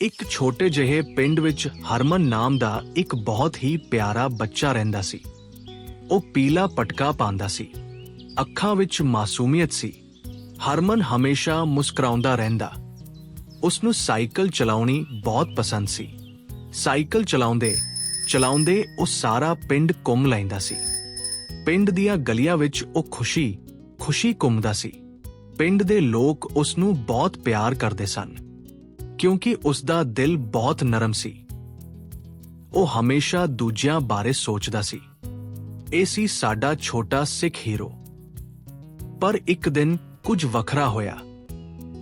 ਇੱਕ ਛੋਟੇ ਜਿਹੇ ਪਿੰਡ ਵਿੱਚ ਹਰਮਨ ਨਾਮ ਦਾ ਇੱਕ ਬਹੁਤ ਹੀ ਪਿਆਰਾ ਬੱਚਾ ਰਹਿੰਦਾ ਸੀ। ਉਹ ਪੀਲਾ ਪਟਕਾ ਪਾਉਂਦਾ ਸੀ। ਅੱਖਾਂ ਵਿੱਚ ਮਾਸੂਮੀਅਤ ਸੀ। ਹਰਮਨ ਹਮੇਸ਼ਾ ਮੁਸਕਰਾਉਂਦਾ ਰਹਿੰਦਾ। ਉਸ ਨੂੰ ਸਾਈਕਲ ਚਲਾਉਣੀ ਬਹੁਤ ਪਸੰਦ ਸੀ। ਸਾਈਕਲ ਚਲਾਉਂਦੇ ਚਲਾਉਂਦੇ ਉਹ ਸਾਰਾ ਪਿੰਡ ਘੁੰਮ ਲੈਂਦਾ ਸੀ। ਪਿੰਡ ਦੀਆਂ ਗਲੀਆਂ ਵਿੱਚ ਉਹ ਖੁਸ਼ੀ ਖੁਸ਼ੀ ਘੁੰਮਦਾ ਸੀ। ਪਿੰਡ ਦੇ ਲੋਕ ਉਸ ਨੂੰ ਬਹੁਤ ਪਿਆਰ ਕਰਦੇ ਸਨ। ਕਿਉਂਕਿ ਉਸ ਦਾ ਦਿਲ ਬਹੁਤ ਨਰਮ ਸੀ। ਉਹ ਹਮੇਸ਼ਾ ਦੂਜਿਆਂ ਬਾਰੇ ਸੋਚਦਾ ਸੀ। ਇਹ ਸੀ ਸਾਡਾ ਛੋਟਾ ਸਿੱਖ ਹੀਰੋ। ਪਰ ਇੱਕ ਦਿਨ ਕੁਝ ਵੱਖਰਾ ਹੋਇਆ।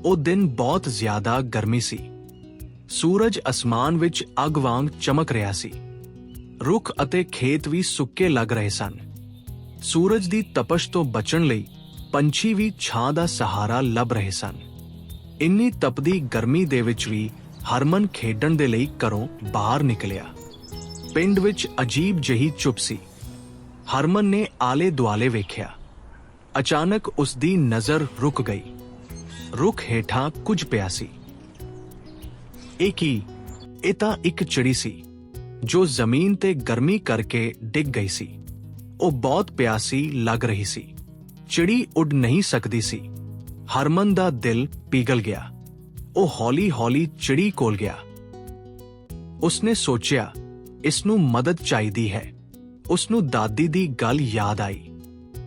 ਉਹ ਦਿਨ ਬਹੁਤ ਜ਼ਿਆਦਾ ਗਰਮੀ ਸੀ। ਸੂਰਜ ਅਸਮਾਨ ਵਿੱਚ ਅੱਗ ਵਾਂਗ ਚਮਕ ਰਿਹਾ ਸੀ। ਰੁੱਖ ਅਤੇ ਖੇਤ ਵੀ ਸੁੱਕੇ ਲੱਗ ਰਹੇ ਸਨ। ਸੂਰਜ ਦੀ ਤਪਸ਼ ਤੋਂ ਬਚਣ ਲਈ ਪੰਛੀ ਵੀ ਛਾਂ ਦਾ ਸਹਾਰਾ ਲੱਭ ਰਹੇ ਸਨ। ਇੰਨੀ ਤਪਦੀ ਗਰਮੀ ਦੇ ਵਿੱਚ ਵੀ ਹਰਮਨ ਖੇਡਣ ਦੇ ਲਈ ਘਰੋਂ ਬਾਹਰ ਨਿਕਲਿਆ। ਪਿੰਡ ਵਿੱਚ ਅਜੀਬ ਜਿਹੀ ਚੁੱਪ ਸੀ। ਹਰਮਨ ਨੇ ਆਲੇ ਦੁਆਲੇ ਵੇਖਿਆ। ਅਚਾਨਕ ਉਸ ਦੀ ਨਜ਼ਰ ਰੁਕ ਗਈ। ਰੁੱਖ ਹੇਠਾਂ ਕੁਝ ਪਿਆ ਸੀ। ਇਹ ਕੀ? ਇਹ ਤਾਂ ਇੱਕ ਚਿੜੀ ਸੀ, ਜੋ ਜ਼ਮੀਨ ਤੇ ਗਰਮੀ ਕਰਕੇ ਡਿੱਗ ਗਈ ਸੀ। ਉਹ ਬਹੁਤ ਪਿਆਸੀ ਲੱਗ ਰਹੀ ਸੀ। ਚਿੜੀ ਉੱਡ ਨਹੀਂ ਸਕਦੀ ਸੀ। ਹਰਮਨ ਦਾ ਦਿਲ ਪਿਘਲ ਗਿਆ। ਉਹ ਹੌਲੀ-ਹੌਲੀ ਚਿੜੀ ਕੋਲ ਗਿਆ। ਉਸਨੇ ਸੋਚਿਆ ਇਸ ਨੂੰ ਮਦਦ ਚਾਹੀਦੀ ਹੈ। ਉਸ ਨੂੰ ਦਾਦੀ ਦੀ ਗੱਲ ਯਾਦ ਆਈ।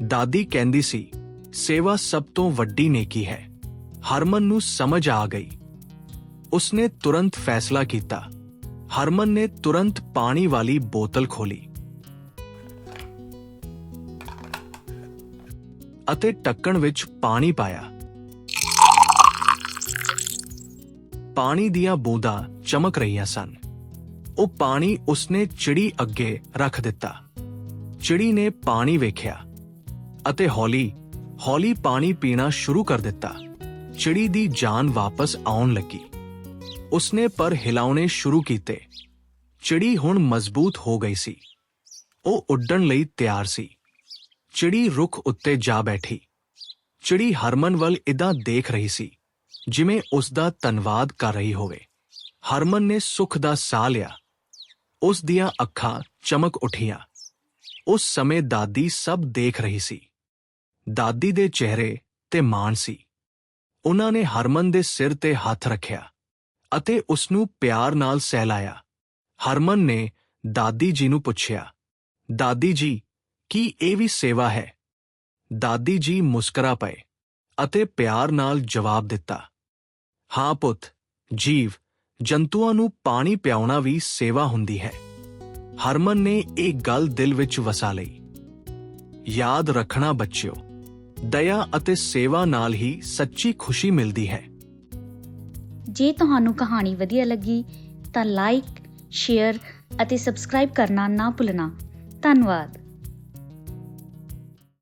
ਦਾਦੀ ਕਹਿੰਦੀ ਸੀ, ਸੇਵਾ ਸਭ ਤੋਂ ਵੱਡੀ ਨੇਕੀ ਹੈ। ਹਰਮਨ ਨੂੰ ਸਮਝ ਆ ਗਈ। ਉਸਨੇ ਤੁਰੰਤ ਫੈਸਲਾ ਕੀਤਾ। ਹਰਮਨ ਨੇ ਤੁਰੰਤ ਪਾਣੀ ਵਾਲੀ ਬੋਤਲ ਖੋਲੀ। ਅਤੇ ਟੱਕਣ ਵਿੱਚ ਪਾਣੀ ਪਾਇਆ। ਪਾਣੀ ਦੀਆਂ ਬੂੰਦਾਂ ਚਮਕ ਰਹੀਆਂ ਸਨ। ਉਹ ਪਾਣੀ ਉਸਨੇ ਚਿੜੀ ਅੱਗੇ ਰੱਖ ਦਿੱਤਾ। ਚਿੜੀ ਨੇ ਪਾਣੀ ਵੇਖਿਆ ਅਤੇ ਹੌਲੀ ਹੌਲੀ ਪਾਣੀ ਪੀਣਾ ਸ਼ੁਰੂ ਕਰ ਦਿੱਤਾ। ਚਿੜੀ ਦੀ ਜਾਨ ਵਾਪਸ ਆਉਣ ਲੱਗੀ। ਉਸਨੇ ਪਰ ਹਿਲਾਉਣੇ ਸ਼ੁਰੂ ਕੀਤੇ। ਚਿੜੀ ਹੁਣ ਮਜ਼ਬੂਤ ਹੋ ਗਈ ਸੀ। ਉਹ ਉੱਡਣ ਲਈ ਤਿਆਰ ਸੀ। ਚਿੜੀ ਰੁੱਖ ਉੱਤੇ ਜਾ ਬੈਠੀ। ਚਿੜੀ ਹਰਮਨ ਵੱਲ ਇਦਾਂ ਦੇਖ ਰਹੀ ਸੀ। ਜਿਵੇਂ ਉਸ ਦਾ ਧੰਨਵਾਦ ਕਰ ਰਹੀ ਹੋਵੇ। ਹਰਮਨ ਨੇ ਸੁੱਖ ਦਾ ਸਾਹ ਲਿਆ। ਉਸ ਦੀਆਂ ਅੱਖਾਂ ਚਮਕ ਉਠੀਆਂ। ਉਸ ਸਮੇਂ ਦਾਦੀ ਸਭ ਦੇਖ ਰਹੀ ਸੀ। ਦਾਦੀ ਦੇ ਚਿਹਰੇ ਤੇ ਮਾਣ ਸੀ। ਉਹਨਾਂ ਨੇ ਹਰਮਨ ਦੇ ਸਿਰ ਤੇ ਹੱਥ ਰੱਖਿਆ ਅਤੇ ਉਸ ਨੂੰ ਪਿਆਰ ਨਾਲ ਸਹਿਲਾਇਆ। ਹਰਮਨ ਨੇ ਦਾਦੀ ਜੀ ਨੂੰ ਪੁੱਛਿਆ, ਦਾਦੀ ਜੀ, ਕੀ ਇਹ ਵੀ ਸੇਵਾ ਹੈ? ਦਾਦੀ ਜੀ ਮੁਸਕਰਾ ਪਏ ਅਤੇ ਪਿਆਰ ਨਾਲ ਜਵਾਬ ਦਿੱਤਾ ਹਾਂ ਪੁੱਤ, ਜੀਵ, ਜੰਤੂਆਂ ਨੂੰ ਪਾਣੀ ਪਿਆਉਣਾ ਵੀ ਸੇਵਾ ਹੁੰਦੀ ਹੈ। ਹਰਮਨ ਨੇ ਇਹ ਗੱਲ ਦਿਲ ਵਿੱਚ ਵਸਾ ਲਈ। ਯਾਦ ਰੱਖਣਾ ਬੱਚਿਓ, ਦਇਆ ਅਤੇ ਸੇਵਾ ਨਾਲ ਹੀ ਸੱਚੀ ਖੁਸ਼ੀ ਮਿਲਦੀ ਹੈ। ਜੇ ਤੁਹਾਨੂੰ ਕਹਾਣੀ ਵਧੀਆ ਲੱਗੀ, ਤਾਂ ਲਾਈਕ ਸ਼ੇਅਰ ਅਤੇ ਸਬਸਕ੍ਰਾਈਬ ਕਰਨਾ ਨਾ ਭੁੱਲਣਾ। ਧੰਨਵਾਦ।